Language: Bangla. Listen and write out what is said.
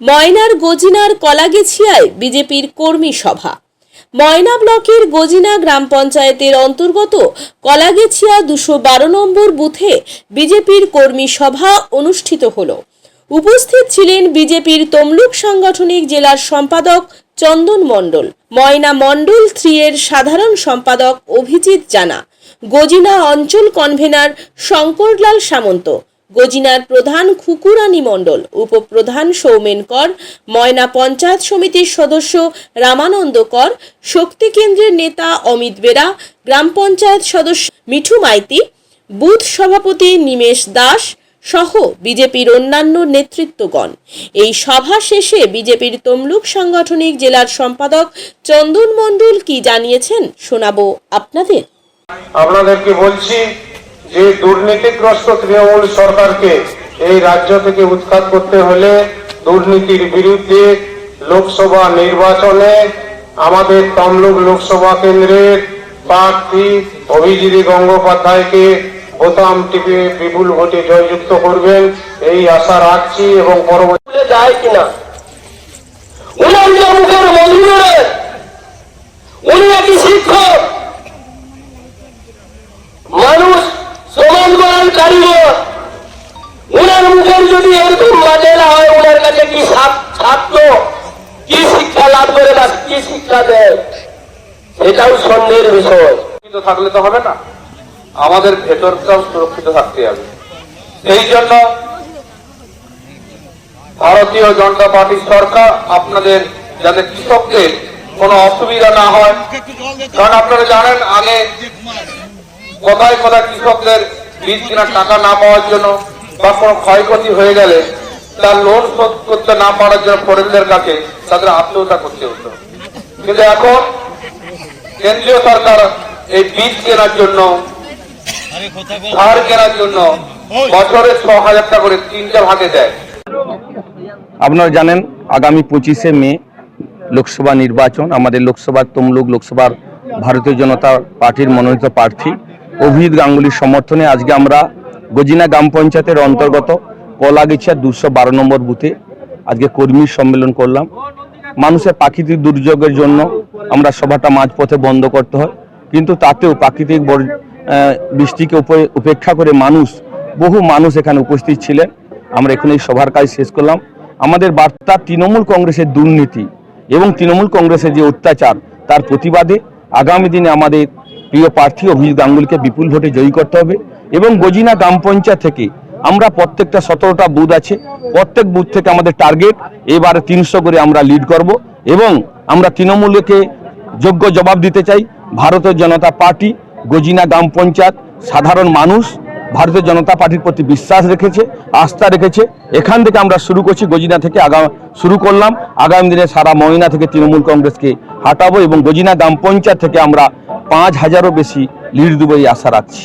ময়নার গজিনার কলাগেছিয়ায় বিজেপির কর্মী সভা। ময়না ব্লকের গজিনা গ্রাম পঞ্চায়েতের অন্তর্গত কলাগেছিয়া দুশো বারো নম্বর বুথে বিজেপির কর্মী সভা অনুষ্ঠিত হল। উপস্থিত ছিলেন বিজেপির তমলুক সাংগঠনিক জেলার সম্পাদক চন্দন মণ্ডল, ময়না মণ্ডল থ্রি এর সাধারণ সম্পাদক অভিজিৎ জানা, গজিনা অঞ্চল কনভেনার শঙ্করলাল সামন্ত গজিনার প্রধান খুকুরানী মণ্ডল, উপপ্রধান সৌমেন কর, ময়না পঞ্চায়েত সমিতির সদস্য রামানন্দ কর, শক্তি কেন্দ্রের নেতা অমিত বেরা, গ্রাম পঞ্চায়েত সদস্য মিঠু মাইতি, বুথ সভাপতি নিমেষ দাস সহ বিজেপির অন্যান্য নেতৃত্বগণ। এই সভা শেষে বিজেপির তমলুক সাংগঠনিক জেলার সম্পাদক চন্দন মণ্ডল কি জানিয়েছেন শোনাবো আপনাদের। আপনাদেরকে বলছি যে দুর্নীতিগ্রস্ত তৃণমূল সরকারকে এই রাজ্য থেকে উৎখাত করতে হলে দুর্নীতির বিরুদ্ধে লোকসভা নির্বাচনে আমাদের তমলুক লোকসভা কেন্দ্রের প্রার্থী অভিজিৎ গঙ্গোপাধ্যায়কে বোতাম টিপে বিপুল ভোটে জয়যুক্ত করবেন, এই আশা রাখছি এবং পরবর্তী যায় কিনা? মুখের মজুরে কাছে কি ছাত্র? কি শিক্ষা লাভ করে বা কি শিক্ষা দেয়? সেটাও সন্দেহের বিষয়। থাকলে তো হবে না। আমাদের ভেতরটাও সুরক্ষিত থাকতে হবে। এই জন্য ভারতীয় জনতা পার্টি সরকার আপনাদের যাতে কৃষকদের কোনো অসুবিধা না হয়। কারণ আপনারা জানেন, আগে কোথায় কোথায় কৃষকদের বীজ কেনার টাকা না পাওয়ার জন্য বা কোনো ক্ষয়ক্ষতি হয়ে গেলে তার লোন শোধ করতে না পারার জন্য ফরেনদের কাছে তাদের আত্মহত্যা করতে হতো। কিন্তু এখন কেন্দ্রীয় সরকার এই বীজ কেনার জন্য, সার কেনার জন্য বছরে ছ হাজার টাকা করে তিনটা ভাগে দেয়। আপনারা জানেন, আগামী পঁচিশে মে লোকসভা নির্বাচন, আমাদের লোকসভার তমলুক লোকসভার ভারতীয় জনতা পার্টির মনোনীত প্রার্থী অভিজিৎ গাঙ্গুলির সমর্থনে আজকে আমরা গজিনা গ্রাম পঞ্চায়েতের অন্তর্গত কলাগিছা দুশো বারো নম্বর বুথে। আজকে কর্মী সম্মেলন করলাম। মানুষের প্রাকৃতিক দুর্যোগের জন্য আমরা সভাটা মাঝপথে বন্ধ করতে হয়। কিন্তু তাতেও প্রাকৃতিক বৃষ্টিকে উপ- উপেক্ষা করে মানুষ, বহু মানুষ এখানে উপস্থিত ছিলেন। আমরা এখন এই সভার কাজ শেষ করলাম। আমাদের বার্তা তৃণমূল কংগ্রেসের দুর্নীতি এবং তৃণমূল কংগ্রেসের যে অত্যাচার, তার প্রতিবাদে আগামী দিনে আমাদের প্রিয় প্রার্থী অভিজিৎ গাঙ্গুলিকে বিপুল ভোটে জয়ী করতে হবে এবং গজিনা গ্রাম পঞ্চায়েত থেকে আমরা প্রত্যেকটা সতেরোটা বুথ আছে। প্রত্যেক বুথ থেকে আমাদের টার্গেট এবারে তিনশো করে আমরা লিড করব এবং আমরা তৃণমূলকে যোগ্য জবাব দিতে চাই। ভারতের জনতা পার্টি, গজিনা গ্রাম পঞ্চায়েত, সাধারণ মানুষ, ভারতীয় জনতা পার্টির প্রতি বিশ্বাস রেখেছে, আস্থা রেখেছে। এখান থেকে আমরা শুরু করছি, গজিনা থেকে আগাম শুরু করলাম। আগামী দিনে সারা ময়না থেকে তৃণমূল কংগ্রেসকে হাঁটাবো এবং গজিনা গ্রাম পঞ্চায়েত থেকে আমরা পাঁচ হাজারও বেশি লিড দেবো এই আশা রাখছি।